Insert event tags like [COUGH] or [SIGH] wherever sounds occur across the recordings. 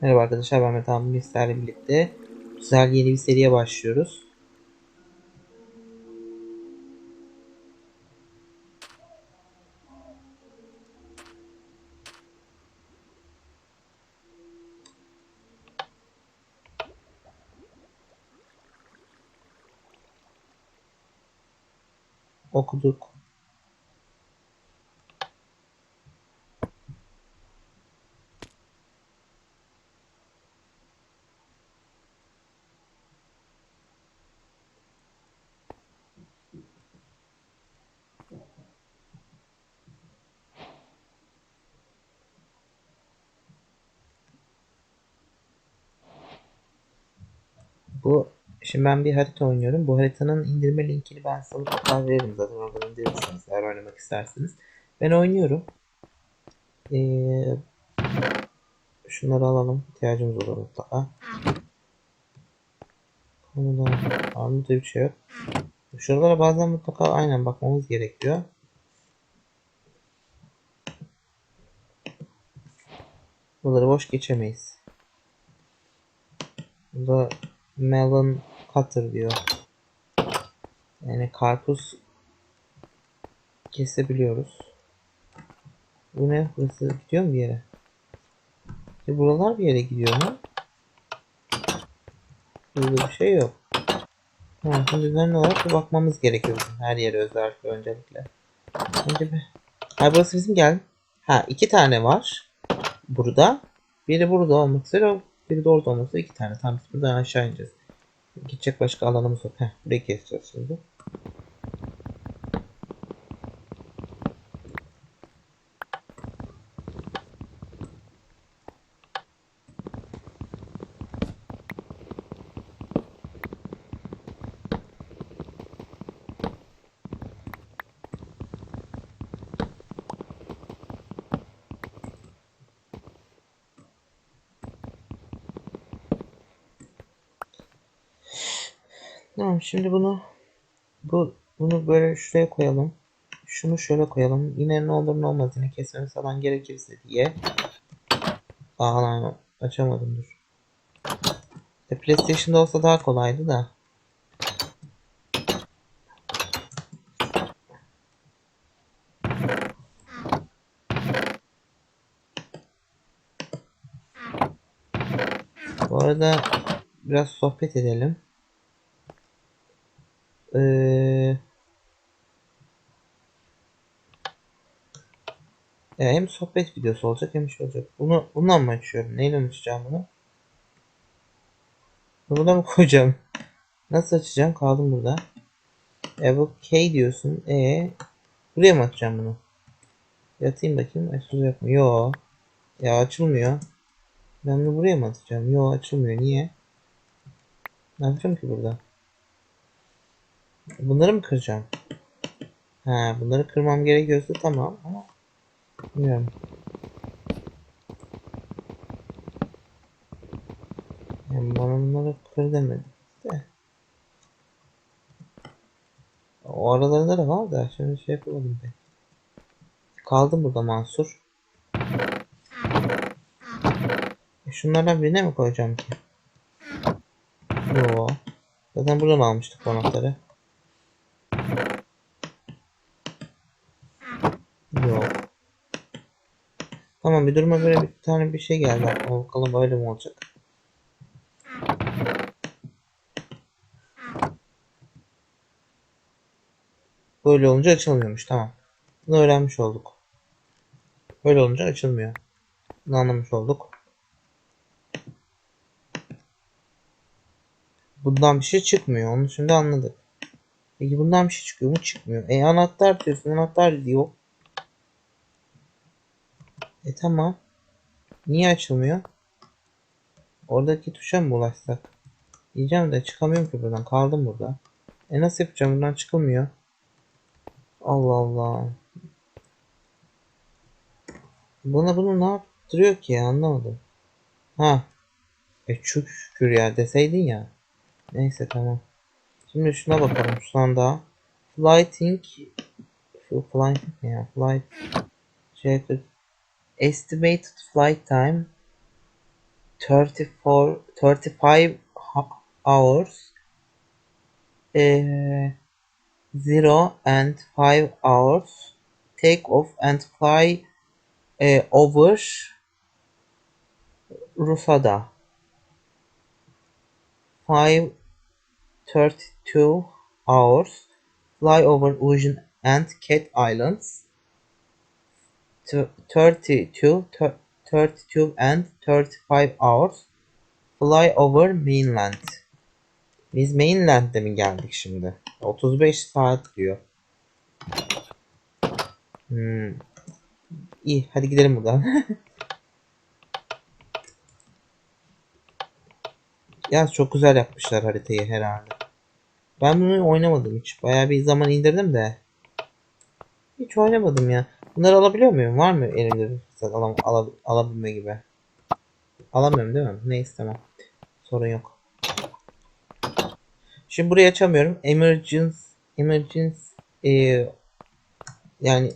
Merhaba arkadaşlar ben Mete Hamdi sizlerle birlikte güzel yeni bir seriye başlıyoruz. Okuduk. Bu şimdi ben bir harita oynuyorum. Bu haritanın indirme linkini ben sana mutlaka veririm zaten oradan indirirsiniz eğer oynamak isterseniz. Ben oynuyorum. Ee, şunları alalım. İhtiyacımız olur mutlaka. Konuda armut bir şey yok. Şuralara bazen mutlaka aynen bakmamız gerekiyor. Buraları boş geçemeyiz. Burada melon cutter diyor. Yani karpuz kesebiliyoruz. Bu ne? Burası gidiyor mu bir yere? E buralar bir yere gidiyor mu? Burada bir şey yok. Ha, şimdi düzenli olarak bir bakmamız gerekiyor bizim her yere özellikle öncelikle. Önce bir... Ha burası bizim gel. Ha iki tane var. Burada. Biri burada olmak üzere. Biri de orada üzere iki tane. Tamam biz buradan aşağı ineceğiz. Gidecek başka alanımız yok. Heh, burayı keseceğiz şimdi. Tamam şimdi bunu bu bunu böyle şuraya koyalım. Şunu şöyle koyalım. Yine ne olur ne olmaz yine kesmemiz falan gerekirse diye. Aa lan açamadım dur. İşte PlayStation'da olsa daha kolaydı da. Bu arada biraz sohbet edelim. Ee, hem sohbet videosu olacak hem şey olacak. Bunu bundan mı açıyorum? Neyle açacağım bunu? Bunu mı [LAUGHS] koyacağım? Nasıl açacağım? Kaldım burada. E bu K diyorsun. E buraya mı açacağım bunu? Yatayım bakayım. Açılacak mı? Yo. Ya açılmıyor. Ben bunu buraya mı atacağım? Yo açılmıyor. Niye? Ne yapacağım ki burada? Bunları mı kıracağım? Ha, bunları kırmam gerekiyorsa tamam ama bilmiyorum. Yani bana bunları kır demedi de. O aralarında da var da şimdi şey yapamadım ben. Kaldım burada Mansur. E şunlardan birine mi koyacağım ki? Yo. Zaten buradan almıştık anahtarı. Yok. Bir duruma göre bir tane bir şey geldi. Bakalım böyle mi olacak? Böyle olunca açılmıyormuş. Tamam. Bunu öğrenmiş olduk. Böyle olunca açılmıyor. Bunu anlamış olduk. Bundan bir şey çıkmıyor. Onu şimdi anladık. Peki bundan bir şey çıkıyor mu? Çıkmıyor. E anahtar diyorsun. Anahtar diyor. E tamam. Niye açılmıyor? Oradaki tuşa mı ulaşsak? Diyeceğim de çıkamıyorum ki buradan. Kaldım burada. E nasıl yapacağım? Buradan çıkılmıyor. Allah Allah. Buna bunu ne yaptırıyor ki? Anlamadım. Ha. E çok şükür ya deseydin ya. Neyse tamam. Şimdi şuna bakalım şu anda. Flighting Flight ne ya? Flight Jacket Estimated flight time 34 35 hours eh, 0 and 5 hours take off and fly eh, over Rusada. 5 32 hours fly over Ocean and Cat Islands 32 thir- 32 and 35 hours fly over mainland. Biz mainland'de mi geldik şimdi? 35 saat diyor. Hmm. İyi hadi gidelim buradan. [LAUGHS] ya çok güzel yapmışlar haritayı herhalde. Ben bunu oynamadım hiç. Bayağı bir zaman indirdim de. Hiç oynamadım ya. Bunları alabiliyor muyum? Var mı elimde bir fırsat alam ala- alabilme gibi? Alamıyorum değil mi? Neyse tamam. Sorun yok. Şimdi burayı açamıyorum. Emergency emergency e, yani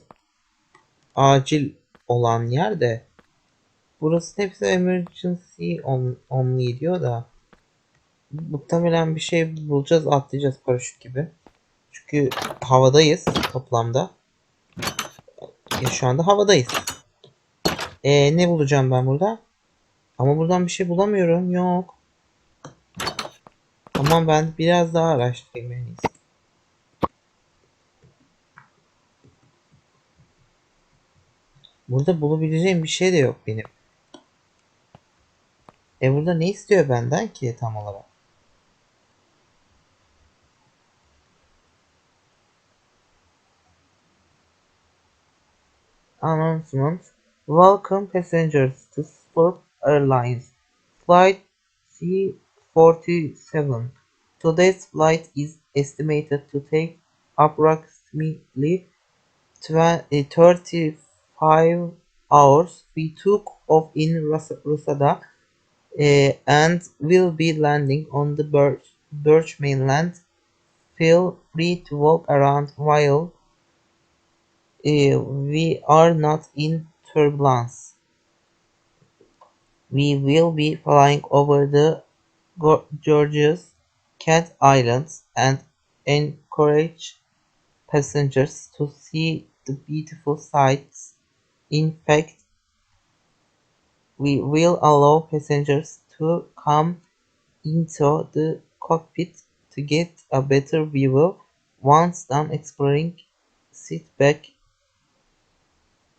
acil olan yer de burası hepsi emergency on, only diyor da muhtemelen bir şey bulacağız atlayacağız paraşüt gibi. Çünkü havadayız toplamda. Ya şu anda havadayız. E, ne bulacağım ben burada? Ama buradan bir şey bulamıyorum. Yok. Tamam ben biraz daha araştırayım en iyisi. Burada bulabileceğim bir şey de yok benim. E burada ne istiyor benden ki tam olarak? Announcement. Welcome passengers to Sport Airlines. Flight C47. Today's flight is estimated to take approximately 20, 35 hours. We took off in Rusada uh, and will be landing on the Birch, Birch mainland. Feel free to walk around while Eh, we are not in turbulence. We will be flying over the Georgia's Cat Islands and encourage passengers to see the beautiful sights. In fact, we will allow passengers to come into the cockpit to get a better view. Once done exploring, sit back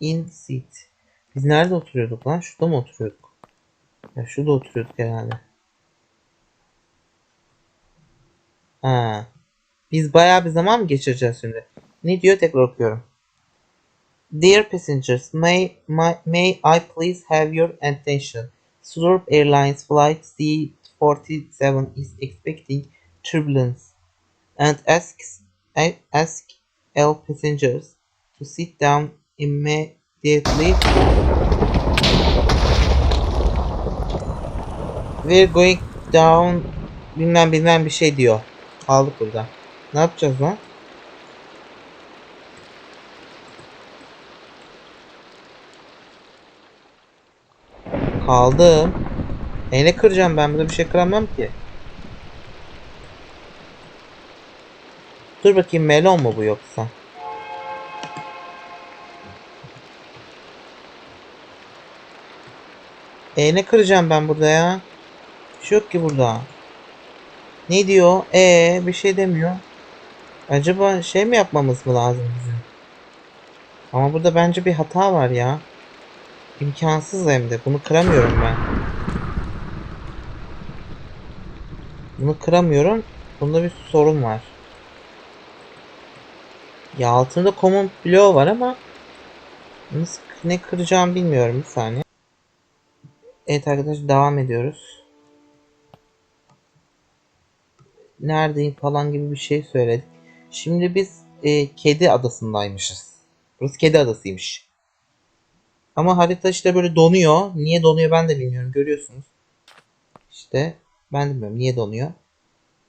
in seat. Biz nerede oturuyorduk lan? Şurada mı oturuyorduk? Ya şurada oturuyorduk herhalde. Ha. Biz bayağı bir zaman mı geçireceğiz şimdi? Ne diyor tekrar okuyorum. Dear passengers, may, my, may I please have your attention? Slurp Airlines Flight C47 is expecting turbulence and asks ask all passengers to sit down immediately. We're going down bilmem bilmem bir şey diyor. Kaldık burada. Ne yapacağız lan? Kaldım. E kıracağım ben burada bir şey kıramam ki. Dur bakayım melon mu bu yoksa? E ne kıracağım ben burada ya? Bir şey yok ki burada. Ne diyor? E bir şey demiyor. Acaba şey mi yapmamız mı lazım bizim? Ama burada bence bir hata var ya. İmkansız hem de. Bunu kıramıyorum ben. Bunu kıramıyorum. Bunda bir sorun var. Ya altında common blow var ama nasıl ne kıracağım bilmiyorum bir saniye. Evet arkadaşlar devam ediyoruz. Neredeyim falan gibi bir şey söyledik. Şimdi biz e, kedi adasındaymışız. Burası kedi adasıymış. Ama harita işte böyle donuyor. Niye donuyor ben de bilmiyorum. Görüyorsunuz. İşte ben de bilmiyorum niye donuyor.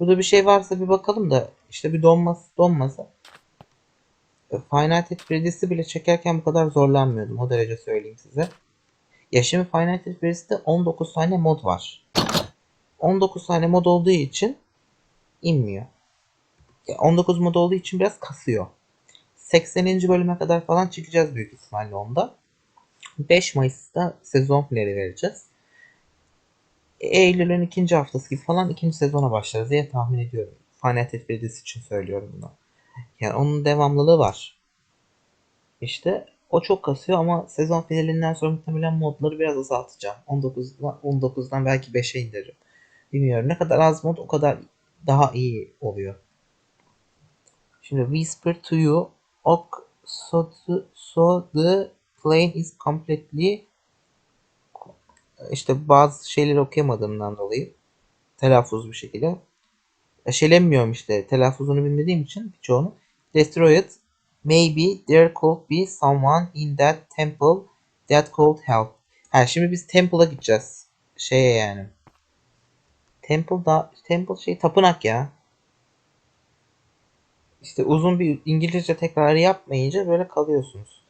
Burada bir şey varsa bir bakalım da işte bir donmaz donmasa. Final Fantasy 3'si bile çekerken bu kadar zorlanmıyordum. O derece söyleyeyim size. Ya şimdi Final Fantasy Beast'te 19 tane mod var. 19 tane mod olduğu için inmiyor. Ya 19 mod olduğu için biraz kasıyor. 80. bölüme kadar falan çıkacağız büyük ihtimalle onda. 5 Mayıs'ta sezon finali vereceğiz. Eylül'ün ikinci haftası gibi falan ikinci sezona başlarız diye tahmin ediyorum. Final Fantasy için söylüyorum bunu. Yani onun devamlılığı var. İşte o çok kasıyor ama sezon finalinden sonra muhtemelen modları biraz azaltacağım. 19'dan 19'dan belki 5'e indiririm. Bilmiyorum. Ne kadar az mod o kadar daha iyi oluyor. Şimdi whisper to you ok so the, so the plane is completely işte bazı şeyleri okuyamadığımdan dolayı telaffuz bir şekilde eşelemiyorum işte telaffuzunu bilmediğim için birçoğunu destroyed maybe there could be someone in that temple that could help. Ha şimdi biz temple'a gideceğiz. Şeye yani. Temple da temple şey tapınak ya. İşte uzun bir İngilizce tekrarı yapmayınca böyle kalıyorsunuz.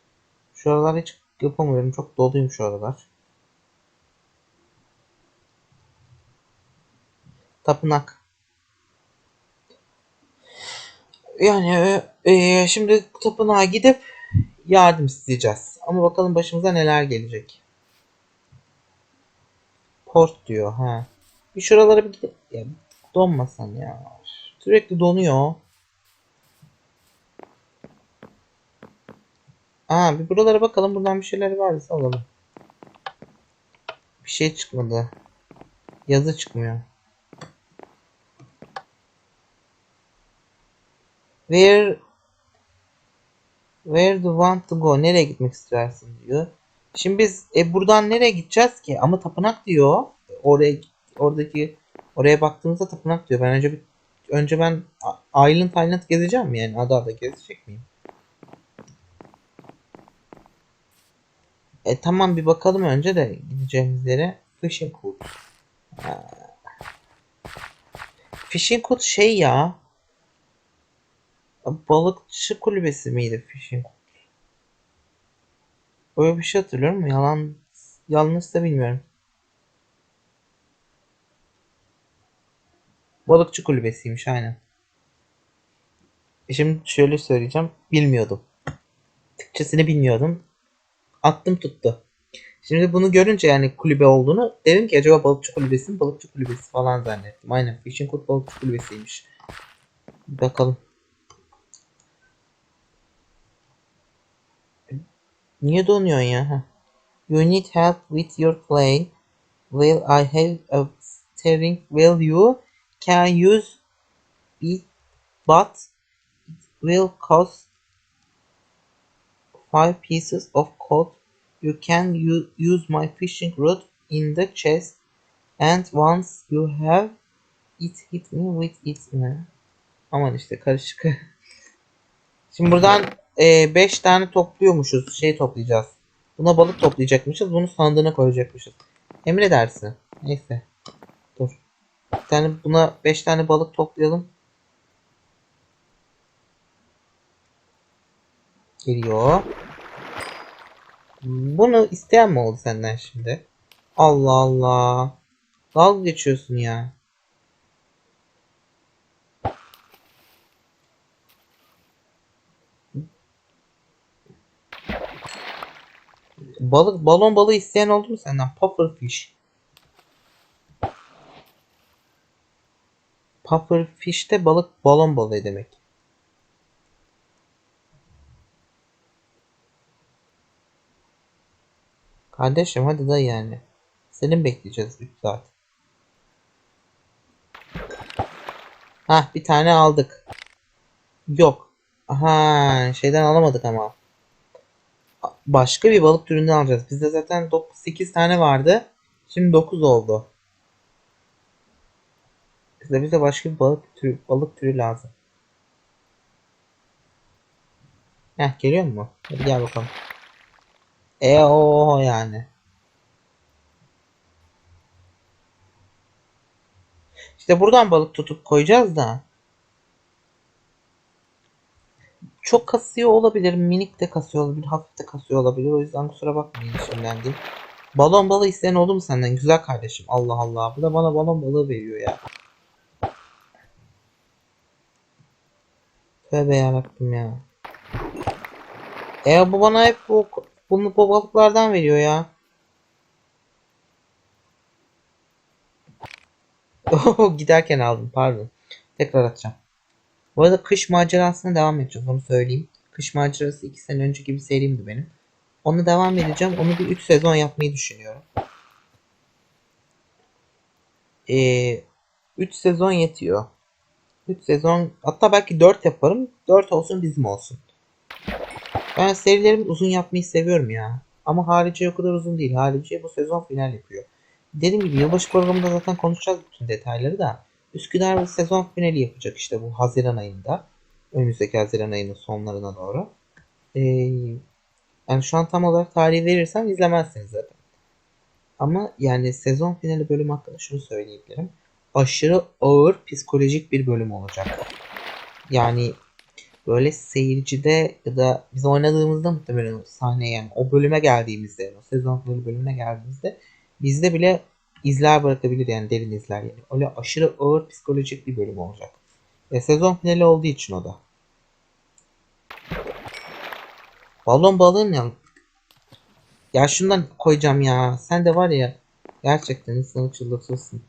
Şu hiç yapamıyorum. Çok doluyum şu aralar. Tapınak. Yani e, şimdi tapınağa gidip yardım isteyeceğiz. Ama bakalım başımıza neler gelecek. Port diyor ha. Bir şuralara bir gidip ya, donmasan ya. Sürekli donuyor. Aa bir buralara bakalım. Buradan bir şeyler varsa alalım. Bir şey çıkmadı. Yazı çıkmıyor. Where Where do you want to go? Nereye gitmek istersin diyor. Şimdi biz e, buradan nereye gideceğiz ki? Ama tapınak diyor. Oraya oradaki oraya baktığımızda tapınak diyor. Ben önce bir önce ben Island Island gezeceğim yani? Ada ada gezecek miyim? E tamam bir bakalım önce de gideceğimiz yere. Fishing Hood. Fishing Hood şey ya. Balıkçı kulübesi miydi Fishing? Öyle bir şey hatırlıyorum. Yalan yanlış da bilmiyorum. Balıkçı kulübesiymiş aynen. E Şimdi şöyle söyleyeceğim. Bilmiyordum. Türkçesini bilmiyordum. Aklım tuttu. Şimdi bunu görünce yani kulübe olduğunu dedim ki acaba balıkçı kulübesi mi balıkçı kulübesi falan zannettim. Aynen Fishing Hood balıkçı kulübesiymiş. Bakalım. Niye donuyorsun ya? You need help with your plane. Well, I have a steering wheel you can use it, but it will cost five pieces of code. You can use my fishing rod in the chest, and once you have it, hit me with it. Aman işte karışık. [LAUGHS] Şimdi buradan 5 tane topluyormuşuz. Şey toplayacağız. Buna balık toplayacakmışız. Bunu sandığına koyacakmışız. Emredersin. Neyse. Dur. Bir tane buna 5 tane balık toplayalım. Geliyor. Bunu isteyen mi oldu senden şimdi? Allah Allah. Dalga geçiyorsun ya. Balık, balon balığı isteyen oldu mu senden? Pufferfish. Pufferfish de balık balon balığı demek. Kardeşim hadi da yani. Senin bekleyeceğiz 3 saat. Hah bir tane aldık. Yok. Aha şeyden alamadık ama. Başka bir balık türünden alacağız. Bizde zaten 8 tane vardı. Şimdi 9 oldu. Bizde bize başka bir balık türü, balık türü lazım. Heh geliyor mu? Hadi gel bakalım. E o yani. İşte buradan balık tutup koyacağız da. Çok kasıyor olabilir. Minik de kasıyor olabilir. Hafif de kasıyor olabilir. O yüzden kusura bakmayın şimdiden değil. Balon balığı isteyen oldu mu senden güzel kardeşim? Allah Allah. Bu da bana balon balığı veriyor ya. Tövbe yarabbim ya. E bu bana hep bu bunu bu balıklardan veriyor ya. [LAUGHS] Giderken aldım pardon. Tekrar atacağım. Bu arada kış macerasına devam edeceğiz onu söyleyeyim. Kış macerası 2 sene önceki bir serimdi benim. Onu devam edeceğim. Onu bir 3 sezon yapmayı düşünüyorum. Ee, 3 sezon yetiyor. 3 sezon hatta belki 4 yaparım. 4 olsun bizim olsun. Ben serilerimi uzun yapmayı seviyorum ya. Ama harici o kadar uzun değil. Harici bu sezon final yapıyor. Dediğim gibi yılbaşı programında zaten konuşacağız bütün detayları da. Üsküdar sezon finali yapacak işte bu Haziran ayında. Önümüzdeki Haziran ayının sonlarına doğru. Ee, yani şu an tam olarak tarihi verirsem izlemezsiniz zaten. Ama yani sezon finali bölüm hakkında şunu söyleyebilirim. Aşırı ağır psikolojik bir bölüm olacak. Yani böyle seyircide ya da biz oynadığımızda muhtemelen sahneye yani o bölüme geldiğimizde, o sezon finali bölümüne geldiğimizde bizde bile izler bırakabilir yani derin izler yani. Öyle aşırı ağır psikolojik bir bölüm olacak. E, sezon finali olduğu için o da. Balon balığın ne? Ya şundan koyacağım ya. Sen de var ya. Gerçekten insanı çıldırtırsın.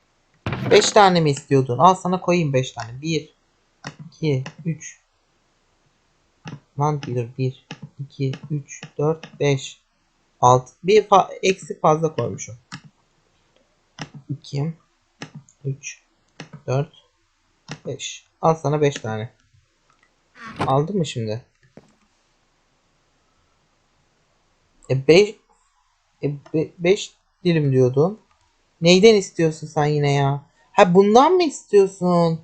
5 tane mi istiyordun? Al sana koyayım 5 tane. 1 2 3 Lan bir 1 2 3 4 5 6 bir fa eksik fazla koymuşum. 2 3 4 5 Al sana 5 tane. Aldın mı şimdi? E 5 e 5 dilim diyordun. Neyden istiyorsun sen yine ya? Ha bundan mı istiyorsun?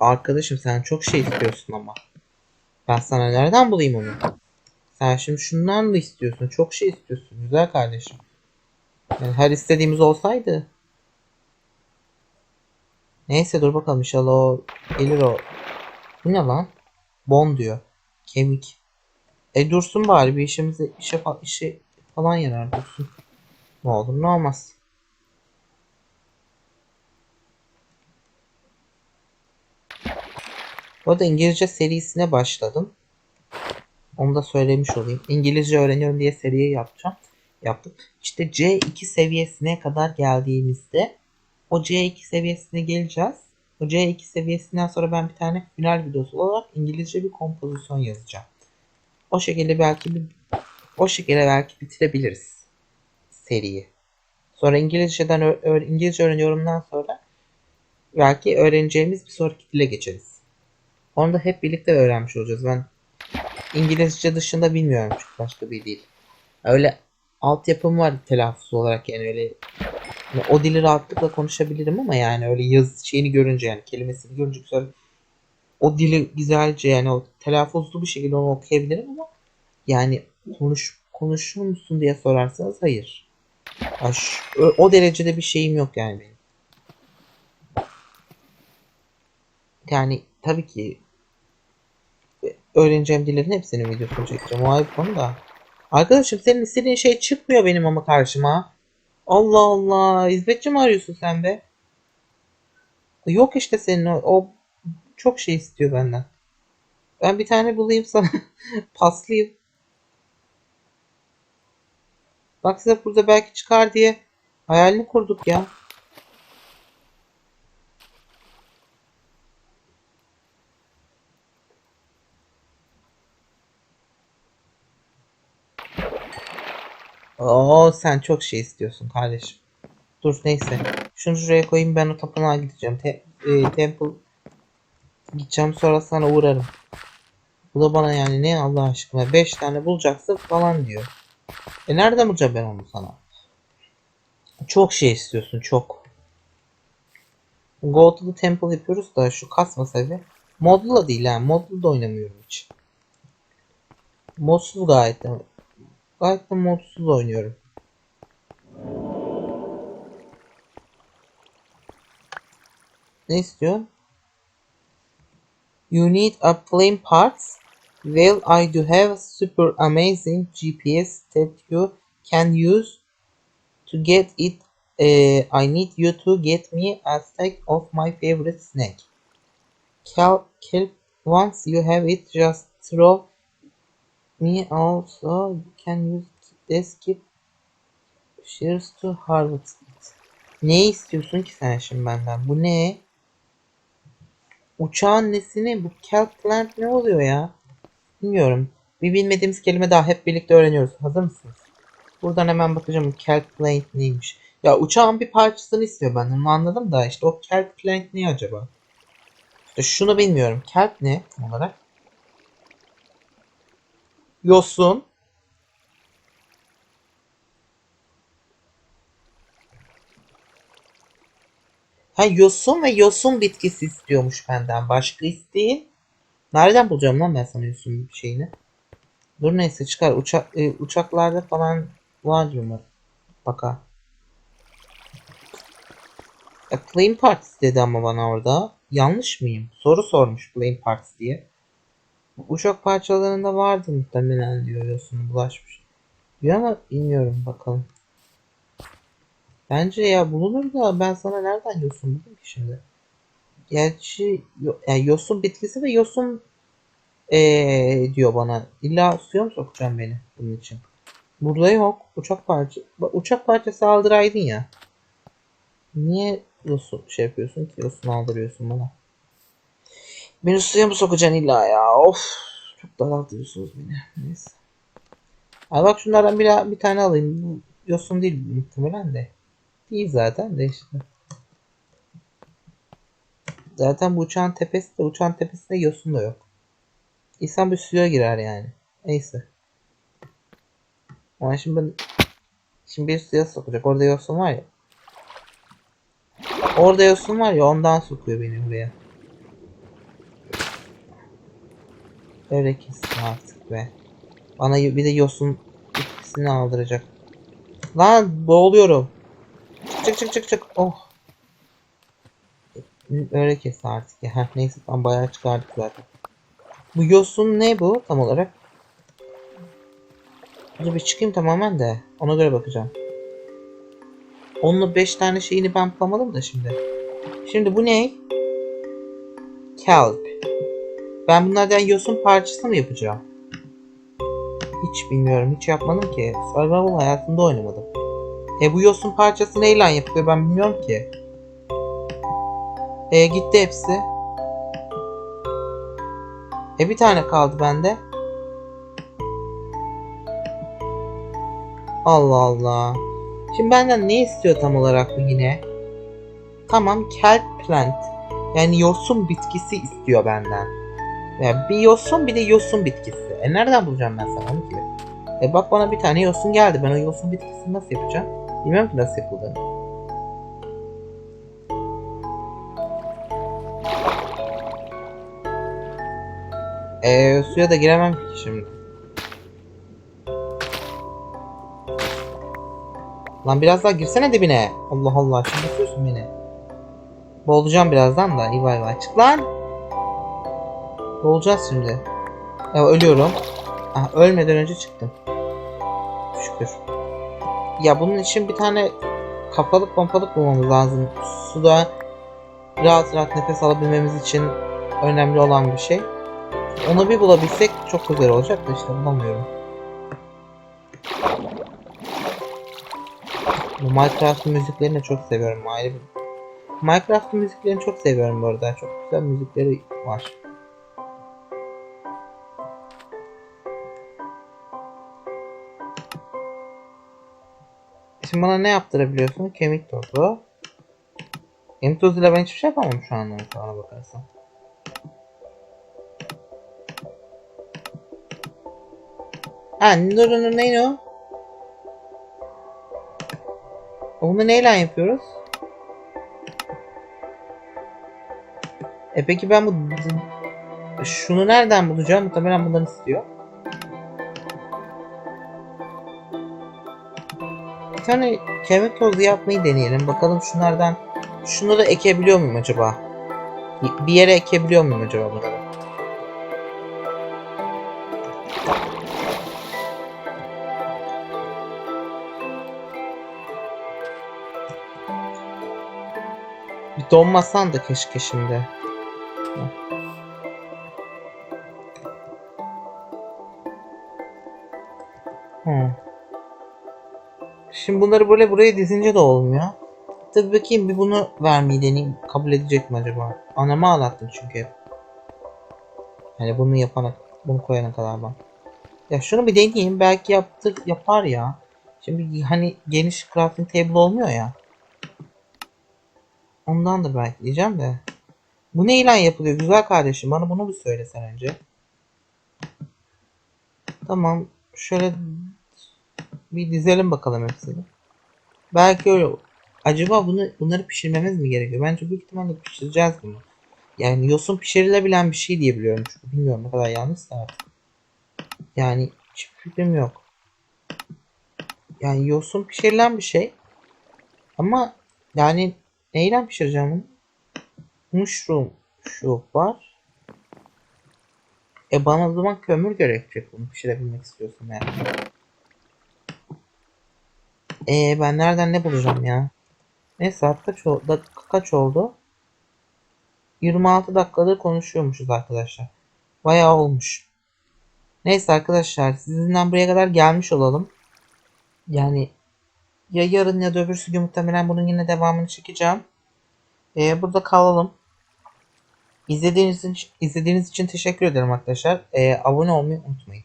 Arkadaşım sen çok şey istiyorsun ama. Ben sana nereden bulayım onu? Sen şimdi şundan mı istiyorsun? Çok şey istiyorsun. Güzel kardeşim. Yani her istediğimiz olsaydı. Neyse dur bakalım inşallah o gelir o. Bu ne lan? Bon diyor. Kemik. E dursun bari bir işimize işe, işe falan yarar dursun. Ne olur ne olmaz. Bu arada İngilizce serisine başladım. Onu da söylemiş olayım. İngilizce öğreniyorum diye seriyi yapacağım. Yaptım. İşte C2 seviyesine kadar geldiğimizde o C2 seviyesine geleceğiz. O C2 seviyesinden sonra ben bir tane final videosu olarak İngilizce bir kompozisyon yazacağım. O şekilde belki bir, o şekilde belki bitirebiliriz seriyi. Sonra İngilizceden İngilizce öğreniyorumdan sonra belki öğreneceğimiz bir sonraki dile geçeriz. Onu da hep birlikte öğrenmiş olacağız. Ben İngilizce dışında bilmiyorum çünkü başka bir dil. Öyle altyapım var telaffuz olarak yani öyle yani o dili rahatlıkla konuşabilirim ama yani öyle yazı şeyini görünce yani kelimesini görünce güzel o dili güzelce yani o telaffuzlu bir şekilde onu okuyabilirim ama yani konuş konuşur musun diye sorarsanız hayır. Ya şu, o derecede bir şeyim yok yani benim. Yani tabii ki öğreneceğim dillerin hepsinin videosunu çekeceğim. O ayrı konu da. Arkadaşım senin istediğin şey çıkmıyor benim ama karşıma. Allah Allah. Hizmetçi mi arıyorsun sen be? Yok işte senin o, o çok şey istiyor benden. Ben bir tane bulayım sana. [LAUGHS] Paslayayım. Bak size burada belki çıkar diye hayalini kurduk ya. Oo sen çok şey istiyorsun kardeşim. Dur neyse. Şunu şuraya koyayım ben o tapınağa gideceğim. Te e, temple gideceğim sonra sana uğrarım. Bu da bana yani ne Allah aşkına 5 tane bulacaksın falan diyor. E nereden bulacağım ben onu sana? Çok şey istiyorsun çok. Go to the temple yapıyoruz da şu kasma seviye. Modlu da değil ha. Modlu da oynamıyorum hiç. Modsuz gayet de modsuz oynuyorum. Ne istiyor? You need a plane parts. Well, I do have super amazing GPS that you can use To get it, eh, I need you to get me a stack of my favorite snack. Kelp, kelp, once you have it, just throw me also. Can use this keep shears to harvest it. Ne istiyorsun ki sen şimdi benden? Bu ne? Uçağın nesini? Bu kelp plant ne oluyor ya? Bilmiyorum. Bir bilmediğimiz kelime daha hep birlikte öğreniyoruz. Hazır mısınız? Buradan hemen bakacağım. Kelp plant neymiş? Ya uçağın bir parçasını istiyor benden. Onu anladım da işte o kelp plant ne acaba? İşte şunu bilmiyorum. Kelp ne olarak? Yosun. Ha yosun ve yosun bitkisi istiyormuş benden. Başka isteğin. Nereden bulacağım lan ben sana yosun şeyini? Dur neyse çıkar. Uçak, e, uçaklarda falan vardır umarım. Baka. E, plane parts dedi ama bana orada. Yanlış mıyım? Soru sormuş plane parts diye. Uçak parçalarında vardı muhtemelen diyor yosunu bulaşmış. Diyor ama bilmiyorum bakalım. Bence ya bulunur da ben sana nereden yosun bulayım ki şimdi? Gerçi yani yosun bitkisi ve yosun ee, diyor bana. İlla suya mı sokacağım beni bunun için? Burada yok. Uçak parça uçak parçası aldıraydın ya. Niye yosun şey yapıyorsun ki? Yosun aldırıyorsun bana. Beni suya mı sokacaksın illa ya? Of. Çok daraltıyorsunuz beni. Neyse. Ay bak şunlardan bir, bir tane alayım. Yosun değil muhtemelen de. Değil zaten de işte. Zaten bu uçağın tepesi de uçağın tepesinde yosun da yok. İnsan bir suya girer yani. Neyse. Ama şimdi ben şimdi bir suya sokacak. Orada yosun var ya. Orada yosun var ya ondan sokuyor beni buraya. Öyle kesin artık be. Bana bir de yosun bitkisini aldıracak. Lan boğuluyorum. Çık çık çık çık. Oh. Öyle kes artık ya. Neyse tam bayağı çıkardık zaten. Bu yosun ne bu tam olarak? Dur bir çıkayım tamamen de. Ona göre bakacağım. Onunla 5 tane şeyini ben bulamadım da şimdi. Şimdi bu ne? Kelp. Ben bunlardan yosun parçası mı yapacağım? Hiç bilmiyorum. Hiç yapmadım ki. Survival hayatında oynamadım. E bu yosun parçası neyle yapılıyor ben bilmiyorum ki. E gitti hepsi. E bir tane kaldı bende. Allah Allah. Şimdi benden ne istiyor tam olarak bu yine? Tamam kelp plant. Yani yosun bitkisi istiyor benden. Yani bir yosun bir de yosun bitkisi. E nereden bulacağım ben sana onu ki? E bak bana bir tane yosun geldi. Ben o yosun bitkisini nasıl yapacağım? Bilmiyorum ki nasıl yapıldığını. Eee suya da giremem ki şimdi. Lan biraz daha girsene dibine. Allah Allah şimdi tutuyorsun beni. Boğulacağım birazdan da. İyi vay vay. Çık lan. Boğulacağız şimdi. Ya ölüyorum. Ah, ölmeden önce çıktım. Şükür. Ya bunun için bir tane kapalı pompalık bulmamız lazım. Suda rahat rahat nefes alabilmemiz için önemli olan bir şey. Onu bir bulabilsek çok güzel olacak da işte bulamıyorum. Bu Minecraft'ın müziklerini çok seviyorum. Minecraft'ın müziklerini çok seviyorum bu arada. Çok güzel müzikleri var. Şimdi bana ne yaptırabiliyorsun? Kemik tozu. Kemik tozuyla ben hiçbir şey yapamam şu anda ona bakarsan. Ha, dur dur ne o? Onu neyle yapıyoruz? E peki ben bu şunu nereden bulacağım? Muhtemelen bundan istiyor. bir tane kemik tozu yapmayı deneyelim. Bakalım şunlardan şunu da ekebiliyor muyum acaba? Bir yere ekebiliyor muyum acaba bunları? Bir donmasan da keşke şimdi. Heh. Şimdi bunları böyle buraya dizince de olmuyor. Tabii bakayım bir bunu vermeyi deneyeyim. Kabul edecek mi acaba? Anama ağlattım çünkü. Hani bunu yapana, bunu koyana kadar ben. Ya şunu bir deneyeyim. Belki yaptır, yapar ya. Şimdi hani geniş crafting table olmuyor ya. Ondandır belki diyeceğim de. Bu ne ilan yapılıyor güzel kardeşim? Bana bunu bir söylesen önce. Tamam. Şöyle bir dizelim bakalım hepsini. Belki öyle. Acaba bunu bunları pişirmemiz mi gerekiyor? Bence büyük ihtimalle pişireceğiz bunu. Yani yosun pişirilebilen bir şey diye biliyorum. Çünkü bilmiyorum ne kadar yanlışsa artık. Yani hiçbir fikrim yok. Yani yosun pişirilen bir şey. Ama yani neyle pişireceğim bunu? Mushroom şu var. E bana o zaman kömür gerekecek bunu pişirebilmek istiyorsam yani. E ben nereden ne bulacağım ya? Ne saat kaç, dakika kaç oldu? 26 dakikadır konuşuyormuşuz arkadaşlar. Bayağı olmuş. Neyse arkadaşlar sizinden buraya kadar gelmiş olalım. Yani ya yarın ya da öbürsü gün muhtemelen bunun yine devamını çekeceğim. Ee, burada kalalım. İzlediğiniz için, izlediğiniz için teşekkür ederim arkadaşlar. Ee, abone olmayı unutmayın.